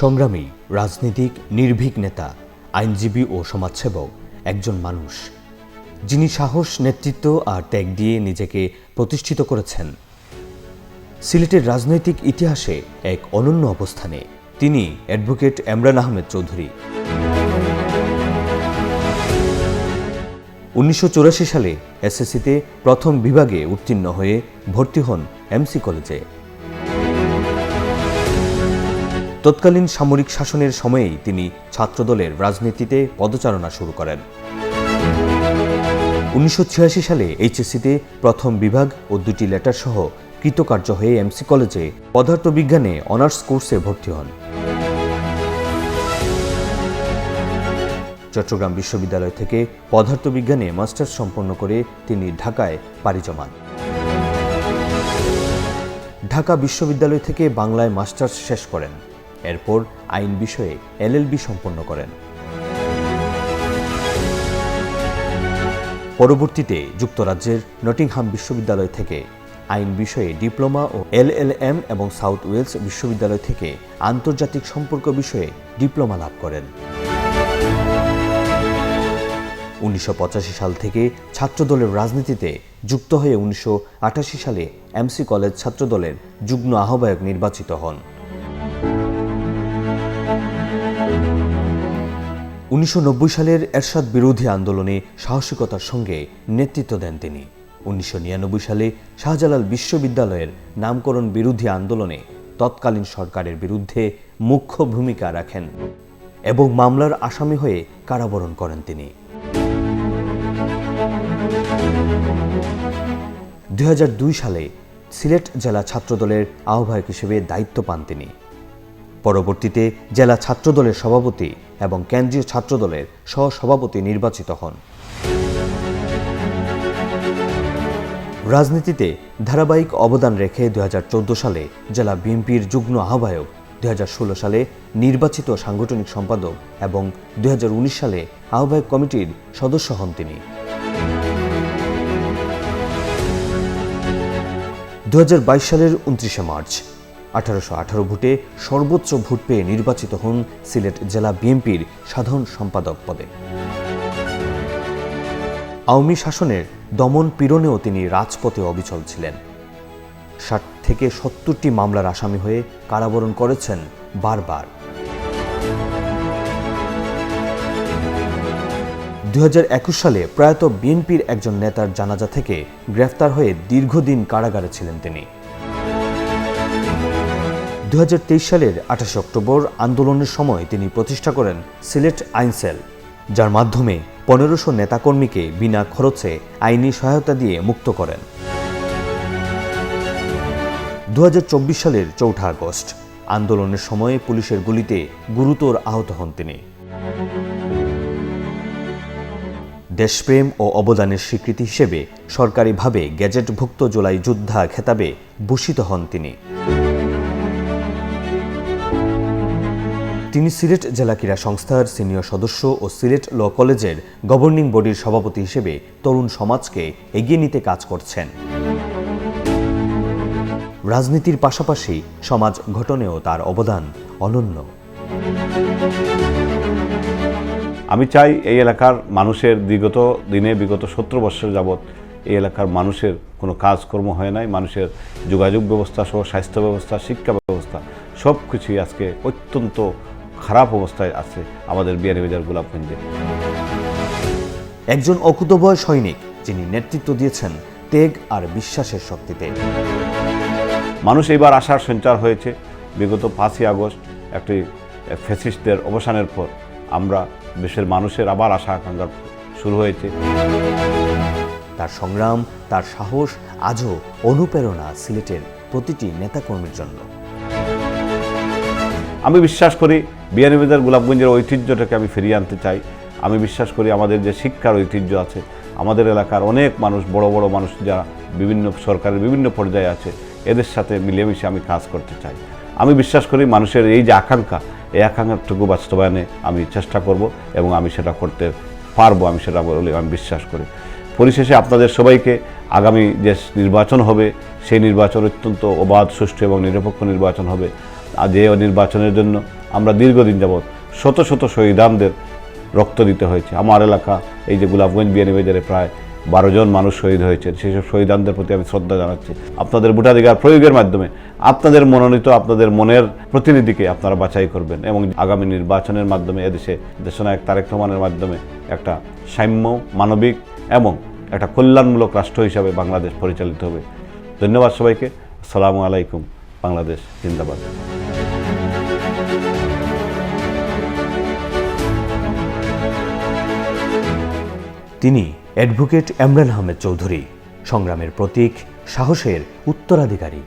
সংগ্রামী, রাজনীতিক, নির্ভীক নেতা, আইনজীবী ও সমাজসেবক একজন মানুষ। যিনি সাহস, নেতৃত্ব আর ত্যাগ দিয়ে নিজেকে প্রতিষ্ঠিত করেছেন। সিলেটের রাজনৈতিক ইতিহাসে এক অনন্য অবস্থানে তিনি অ্যাডভোকেট এমরান আহমেদ চৌধুরী। উনিশশো চুরাশি সালে এসএসসিতে প্রথম বিভাগে উত্তীর্ণ হয়ে ভর্তি হন এমসি কলেজে। তৎকালীন সামরিক শাসনের সময়েই তিনি ছাত্রদলের রাজনীতিতে পদচারণা শুরু করেন। উনিশশো ছিয়াশি সালে এইচএসসিতে প্রথম বিভাগ ও দুটি লেটার সহ কৃতকার্য হয়ে এমসি কলেজে পদার্থবিজ্ঞানে অনার্স কোর্সে ভর্তি হন। চট্টগ্রাম বিশ্ববিদ্যালয় থেকে পদার্থবিজ্ঞানে মাস্টার্স সম্পন্ন করে তিনি ঢাকায় পাড়ি জমান। ঢাকা বিশ্ববিদ্যালয় থেকে বাংলায় মাস্টার্স শেষ করেন। এরপর আইন বিষয়ে এলএলবি সম্পন্ন করেন। পরবর্তীতে যুক্তরাজ্যের নটিংহাম বিশ্ববিদ্যালয় থেকে আইন বিষয়ে ডিপ্লোমা ও এলএলএম এবং সাউথ ওয়েলস বিশ্ববিদ্যালয় থেকে আন্তর্জাতিক সম্পর্ক বিষয়ে ডিপ্লোমা লাভ করেন। উনিশশো পঁচাশি সাল থেকে ছাত্রদলের রাজনীতিতে যুক্ত হয়ে উনিশশো আঠাশি সালে এমসি কলেজ ছাত্রদলের যুগ্ম আহ্বায়ক নির্বাচিত হন। উনিশশো নব্বই সালের এরশাদ বিরোধী আন্দোলনে সাহসিকতার সঙ্গে নেতৃত্ব দেন তিনি। উনিশশো নিরানব্বই সালে শাহজালাল বিশ্ববিদ্যালয়ের নামকরণ বিরোধী আন্দোলনে তৎকালীন সরকারের বিরুদ্ধে মুখ্য ভূমিকা রাখেন এবং মামলার আসামি হয়ে কারাবরণ করেন তিনি। দু হাজার দুই সালে সিলেট জেলা ছাত্রদলের আহ্বায়ক হিসেবে দায়িত্ব পান তিনি। পরবর্তীতে জেলা ছাত্রদলের সভাপতি এবং কেন্দ্রীয় ছাত্রদলের সহসভাপতি নির্বাচিত হন। রাজনীতিতে ধারাবাহিক অবদান রেখে দুই হাজার চৌদ্দ সালে জেলা বিএনপির যুগ্ম আহ্বায়ক, দুই হাজার ষোলো সালে নির্বাচিত সাংগঠনিক সম্পাদক এবং দু হাজার উনিশ সালে আহ্বায়ক কমিটির সদস্য হন তিনি। দু হাজার বাইশ সালের উনত্রিশে মার্চ আঠারোশো আঠারো ভোটে সর্বোচ্চ ভোট পেয়ে নির্বাচিত হন সিলেট জেলা বিএনপির সাধারণ সম্পাদক পদে। আওয়ামী শাসনের দমন পীড়নেও তিনি রাজপথে অবিচল ছিলেন। ষাট থেকে সত্তরটি মামলার আসামি হয়ে কারাবরণ করেছেন বারবার। দু হাজার একুশ সালে প্রয়াত বিএনপির একজন নেতার জানাজা থেকে গ্রেফতার হয়ে দীর্ঘদিন কারাগারে ছিলেন তিনি। দু হাজার তেইশ সালের আঠাশে অক্টোবর আন্দোলনের সময় তিনি প্রতিষ্ঠা করেন সিলেট আইনসেল যার মাধ্যমে পনেরোশো নেতাকর্মীকে বিনা খরচে আইনি সহায়তা দিয়ে মুক্ত করেন। দু হাজার চব্বিশ সালের চৌঠা আগস্ট, আন্দোলনের সময় পুলিশের গুলিতে গুরুতর আহত হন তিনি। দেশপ্রেম ও অবদানের স্বীকৃতি হিসেবে সরকারিভাবে গ্যাজেটভুক্ত জোলাই যোদ্ধা খেতাবে ভূষিত হন তিনি। তিনি সিলেট জেলা ক্রীড়া সংস্থার সিনিয়র সদস্য ও সিলেট ল কলেজের গভর্নিং বডির সভাপতি হিসেবে তরুণ সমাজকে এগিয়ে নিতে কাজ করছেন। রাজনীতির পাশাপাশি সমাজ গঠনেও তার অবদান অনন্য। আমি চাই এই এলাকার মানুষের বিগত দিনে, বিগত সত্তর বছর যাবৎ এই এলাকার মানুষের কোনো কাজকর্ম হয় নাই, মানুষের যোগাযোগ ব্যবস্থা সহ স্বাস্থ্য ব্যবস্থা, শিক্ষা ব্যবস্থা সব কিছুই আজকে অত্যন্ত খারাপ অবস্থায় আছে আমাদের বিয়ানীবাজার গোলাপগঞ্জে। একজন অকুতভয় সৈনিক যিনি নেতৃত্ব দিয়েছেন তেগ আর বিশ্বাসের শক্তিতে। মানুষ এবার আশার সঞ্চার হয়েছে। বিগত পাঁচই আগস্ট একটি ফ্যাসিস্টদের অবসানের পর আমরা দেশের মানুষের আবার আশা আকাঙ্ক্ষা শুরু হয়েছে। তার সংগ্রাম তার সাহস আজও অনুপ্রেরণা সিলেটের প্রতিটি নেতাকর্মীর জন্য। আমি বিশ্বাস করি বিয়ানীবাজার গোলাপগঞ্জের ঐতিহ্যটাকে আমি ফিরিয়ে আনতে চাই। আমি বিশ্বাস করি আমাদের যে শিক্ষার ঐতিহ্য আছে, আমাদের এলাকার অনেক মানুষ, বড় বড় মানুষ যারা বিভিন্ন সরকারের বিভিন্ন পর্যায়ে আছে, এদের সাথে মিলেমিশে আমি কাজ করতে চাই। আমি বিশ্বাস করি মানুষের এই যে আকাঙ্ক্ষা, এই আকাঙ্ক্ষাটুকু বাস্তবায়নে আমি চেষ্টা করব এবং আমি সেটা করতে পারব, আমি সেটা বলে আমি বিশ্বাস করি। পরিশেষে আপনাদের সবাইকে আগামী যে নির্বাচন হবে, সেই নির্বাচন অত্যন্ত অবাধ, সুষ্ঠু এবং নিরপেক্ষ নির্বাচন হবে। যে নির্বাচনের জন্য আমরা দীর্ঘদিন যাবৎ শত শত শহীদানদের রক্ত দিতে হয়েছে। আমার এলাকা, এই যে গোলাপগঞ্জ বিয়ানীবাজারে প্রায় বারো জন মানুষ শহীদ হয়েছেন। সেই সব শহীদানদের প্রতি আমি শ্রদ্ধা জানাচ্ছি। আপনাদের ভোটাধিকার প্রয়োগের মাধ্যমে আপনাদের মনোনীত, আপনাদের মনের প্রতিনিধিকে আপনারা বাছাই করবেন এবং আগামী নির্বাচনের মাধ্যমে এদেশে দেশনায়ক তারেক রহমানের মাধ্যমে একটা সাম্য, মানবিক এবং একটা কল্যাণমূলক রাষ্ট্র হিসাবে বাংলাদেশ পরিচালিত হবে। ধন্যবাদ সবাইকে। আসসালামু আলাইকুম, বাংলাদেশ জিন্দাবাদ। তিনি অ্যাডভোকেট এমরান আহমেদ চৌধুরী সংগ্রামের প্রতীক সাহসের উত্তরাধিকারী।